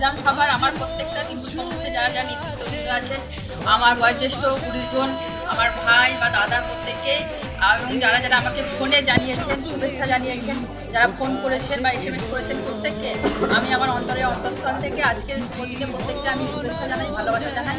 বিধানসভার আমার প্রত্যেকটা কিন্তু সদস্য যারা যা নেতৃত্ব আছে, আমার বয়োজ্যেষ্ঠ পুরুষগণ আমার ভাই বা দাদা প্রত্যেকে এবং যারা যারা আমাকে ফোনে জানিয়েছেন, শুভেচ্ছা জানিয়েছেন, যারা ফোন করেছেন বা এসএমএস করেছেন প্রত্যেককে, আমি আমার অন্তরে অন্তঃস্থল থেকে আজকের দিনে প্রত্যেককে আমি শুভেচ্ছা জানাই, ভালোবাসা জানাই।